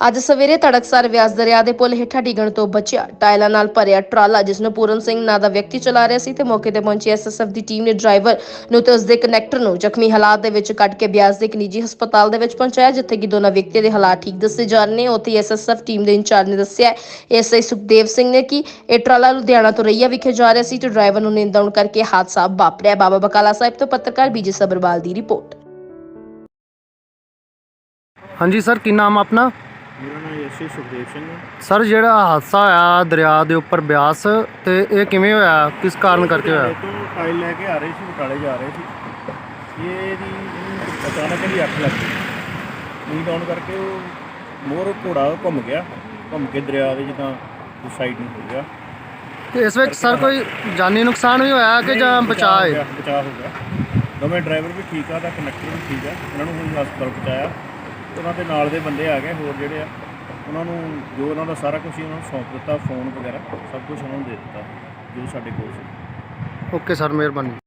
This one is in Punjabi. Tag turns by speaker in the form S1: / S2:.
S1: ਅੱਜ ਸਵੇਰੇ ਤੜਕਸਾਰ ਵਿਆਸ ਦਰਿਆ ਦੇ ਪੁਲ ਹੇਠਾਂ ਡਿੱਗਣ ਤੋਂ ਬਚਿਆ। ਟਾਇਲਾਂ ਨਾਲ ਭਰਿਆ ਟਰਾਲਾ ਜਿਸ ਨੂੰ ਪੂਰਨ ਸਿੰਘ ਨਾਂ ਦਾ ਵਿਅਕਤੀ ਚਲਾ ਰਿਹਾ ਸੀ ਤੇ ਮੌਕੇ ਤੇ ਪਹੁੰਚੀ ਐਸਐਸਐਫ ਦੀ ਟੀਮ ਨੇ ਡਰਾਈਵਰ ਨੂੰ ਤੇ ਉਸਦੇ ਕਨੈਕਟਰ ਨੂੰ ਜ਼ਖਮੀ ਹਾਲਾਤ ਦੇ ਵਿੱਚ ਕੱਢ ਕੇ ਬਿਆਸ ਦੇ ਇੱਕ ਨਿੱਜੀ ਹਸਪਤਾਲ ਦੇ ਵਿੱਚ ਪਹੁੰਚਾਇਆ, ਜਿੱਥੇ ਕਿ ਦੋਨਾਂ ਵਿਅਕਤੀਆਂ ਦੇ ਹਾਲਾਤ ਠੀਕ ਦੱਸੇ ਜਾ ਰਹੇ ਨੇ। ਉੱਥੇ ਐਸਐਸਐਫ ਟੀਮ ਦੇ ਇੰਚਾਰਜ ਨੇ ਦੱਸਿਆ ਐਸਆਈ ਸੁਖਦੇਵ ਸਿੰਘ ਨੇ ਕਿ ਇਹ ਟਰਾਲਾ ਲੁਧਿਆਣਾ ਤੋਂ ਰਈਆ ਵਿਖੇ ਜਾ ਰਿਹਾ ਸੀ ਤੇ ਡਰਾਈਵਰ ਨੂੰ ਨੀਂਦ ਆਉਣ ਕਰਕੇ ਹਾਦਸਾ ਵਾਪਰਿਆ। ਬਾਬਾ ਬਕਾਲਾ ਸਾਹਿਬ ਤੋਂ ਪੱਤਰਕਾਰ ਬੀਜੀ ਸਬਰਵਾਲ ਦੀ ਰਿਪੋਰਟ।
S2: ਹਾਂਜੀ ਸਰ, ਕੀ ਨਾਮ ਆਪਣਾ?
S3: ਮੇਰਾ ਨਾਮ ਯਸ਼ੀ ਸੁਖਦੇਵ ਸਿੰਘ ਹੈ।
S2: ਸਰ ਜਿਹੜਾ ਹਾਦਸਾ ਹੋਇਆ ਦਰਿਆ ਦੇ ਉੱਪਰ ਬਿਆਸ ਤੇ ਇਹ ਕਿਵੇਂ ਹੋਇਆ? ਕਿਸ ਕਾਰਨ ਕਰਕੇ ਹੋਇਆ?
S3: ਬਟਾਲੇ ਤੋਂ ਫਾਈਲ ਲੈ ਕੇ ਆ ਰਹੇ ਸੀ ਬਟਾਲੇ ਜਾ ਰਹੇ ਸੀ। ਇਹ ਦੀ ਇਹਨੂੰ ਅਚਾਨਕ ਇਹਦੀ ਅੱਖ ਲੱਗ ਗਈ। ਨੀਂਦ ਆਉਣ ਕਰਕੇ ਉਹ ਮੋਰ ਘੋੜਾ ਘੁੰਮ ਗਿਆ। ਘੁੰਮ ਕੇ ਦਰਿਆ ਦੇ ਜਿੱਦਾਂ ਸਾਈਡ ਨੂੰ ਹੋ ਗਿਆ।
S2: ਤੇ ਇਸ ਵਿੱਚ ਸਰ ਕੋਈ ਜਾਨੀ ਨੁਕਸਾਨ ਵੀ ਹੋਇਆ ਕਿ ਜਾਂ ਬਚਾਅ ਹੈ
S3: ਬਚਾਅ ਹੋ ਗਿਆ। ਦੋਵੇਂ ਡਰਾਈਵਰ ਵੀ ਠੀਕ ਆ ਤਾਂ ਕੰਡਕਟਰ ਵੀ ਠੀਕ ਆ। ਉਹਨਾਂ ਨੂੰ ਹੁਣ ਹਸਪਤਾਲ ਪਹੁੰਚਾਇਆ। ਉਹਨਾਂ ਦੇ ਨਾਲ ਦੇ ਬੰਦੇ ਆ ਗਏ ਹੋਰ ਜਿਹੜੇ ਆ, ਉਹਨਾਂ ਨੂੰ ਜੋ ਉਹਨਾਂ ਦਾ ਸਾਰਾ ਕੁਝ ਉਹਨਾਂ ਨੂੰ ਸੌਂਪ ਦਿੱਤਾ, ਫੋਨ ਵਗੈਰਾ, ਸਭ ਕੁਝ ਉਹਨਾਂ ਨੂੰ ਦੇ ਦਿੱਤਾ, ਜੋ ਸਾਡੇ ਕੋਲ ਸੀ।
S2: ਓਕੇ ਸਰ, ਮਿਹਰਬਾਨੀ।